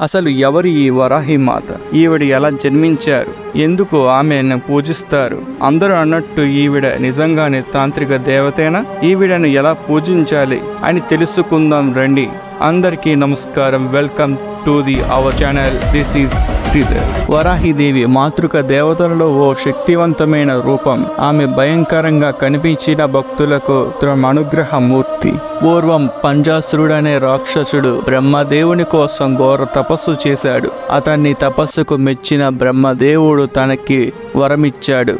అసలు ఎవరు ఈ వరాహి మాత ఈవిడ ఎలా జన్మించారు? ఎందుకు ఆమెను పూజిస్తారు? అందరూ అన్నట్టు ఈవిడ నిజంగానే తాంత్రిక దేవతేనా? ఈవిడను ఎలా పూజించాలి అని తెలుసుకుందాం రండి. అందరికీ నమస్కారం. Welcome to the our channel this is Sridhar Varahidevi మాతృక దేవతలలో ఓ శక్తివంతమైన రూపం ఆమె భయంకరంగా కనిపించిన భక్తులకు తమ అనుగ్రహ మూర్తి పూర్వం పంజాసురుడనే రాక్షసుడు బ్రహ్మదేవుని కోసం ఘోర తపస్సు చేశాడు అతన్ని తపస్సుకు మెచ్చిన బ్రహ్మదేవుడు తనకి వరమిచ్చాడు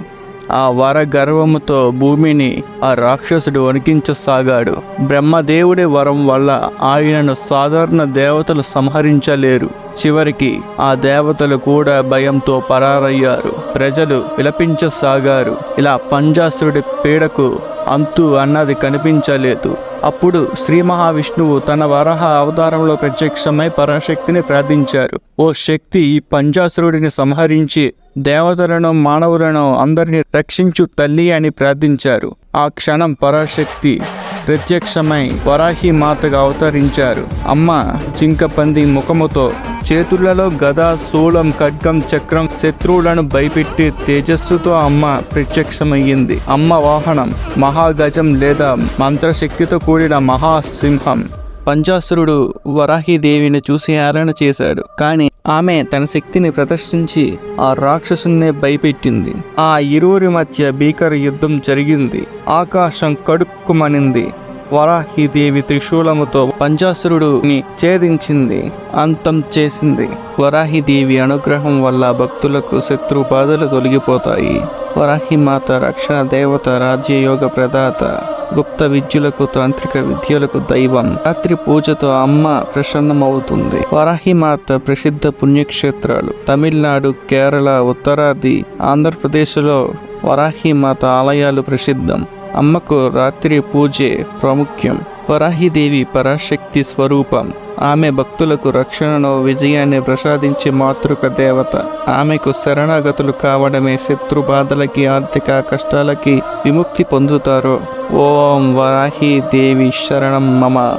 ఆ వర గర్వముతో భూమిని ఆ రాక్షసుడు వణికించసాగాడు. బ్రహ్మదేవుడి వరం వల్ల ఆయనను సాధారణ దేవతలు సంహరించలేరు. చివరికి ఆ దేవతలు కూడా భయంతో పరారయ్యారు. ప్రజలు విలపించసాగారు. ఇలా పంజాసురుడి పీడకు అంతు అన్నది కనిపించలేదు. అప్పుడు శ్రీ మహావిష్ణువు తన వరహ అవతారంలో ప్రత్యక్షమై పరాశక్తిని ప్రార్థించారు. ఓ శక్తి ఈ పంజాసురుడిని సంహరించి దేవతలను మానవులను అందరినీ రక్షించు తల్లి అని ప్రార్థించారు. ఆ క్షణం పరాశక్తి ప్రత్యక్షమై వరాహి మాతగా అవతరించారు. అమ్మ జింకపంది ముఖముతో చేతులలో గద శూలం ఖడ్గం చక్రం శత్రువులను భయపెట్టి తేజస్సుతో అమ్మ ప్రత్యక్షమయ్యింది. అమ్మ వాహనం మహాగజం లేదా మంత్రశక్తితో కూడిన మహాసింహం. పంచాసురుడు వరాహిదేవిని చూసి ఆరణ చేశాడు. కానీ ఆమె తన శక్తిని ప్రదర్శించి ఆ రాక్షసున్నే భయపెట్టింది. ఆ ఇరువురి మధ్య భీకర యుద్ధం జరిగింది. ఆకాశం కడుక్కుమనింది. వరాహిదేవి త్రిశూలముతో పంచాసురుడుని ఛేదించింది అంతం చేసింది. వరాహిదేవి అనుగ్రహం వల్ల భక్తులకు శత్రు బాధలు తొలగిపోతాయి. వరాహిమాత రక్షణ దేవత రాజ్యయోగ ప్రదాత గుప్త విద్యులకు తాంత్రిక విద్యలకు దైవం. రాత్రి పూజతో అమ్మ ప్రసన్నమవుతుంది. వరాహిమాత ప్రసిద్ధ పుణ్యక్షేత్రాలు తమిళనాడు కేరళ ఉత్తరాది ఆంధ్రప్రదేశ్లో వరాహిమాత ఆలయాలు ప్రసిద్ధం. అమ్మకు రాత్రి పూజే ప్రాముఖ్యం. వరాహిదేవి పరాశక్తి స్వరూపం. ఆమె భక్తులకు రక్షణను విజయాన్ని ప్రసాదించే మాతృక దేవత. ఆమెకు శరణాగతులు కావడమే శత్రు బాధలకి ఆర్థిక కష్టాలకి విముక్తి పొందుతారు. ఓం వరాహి దేవి శరణం మమ.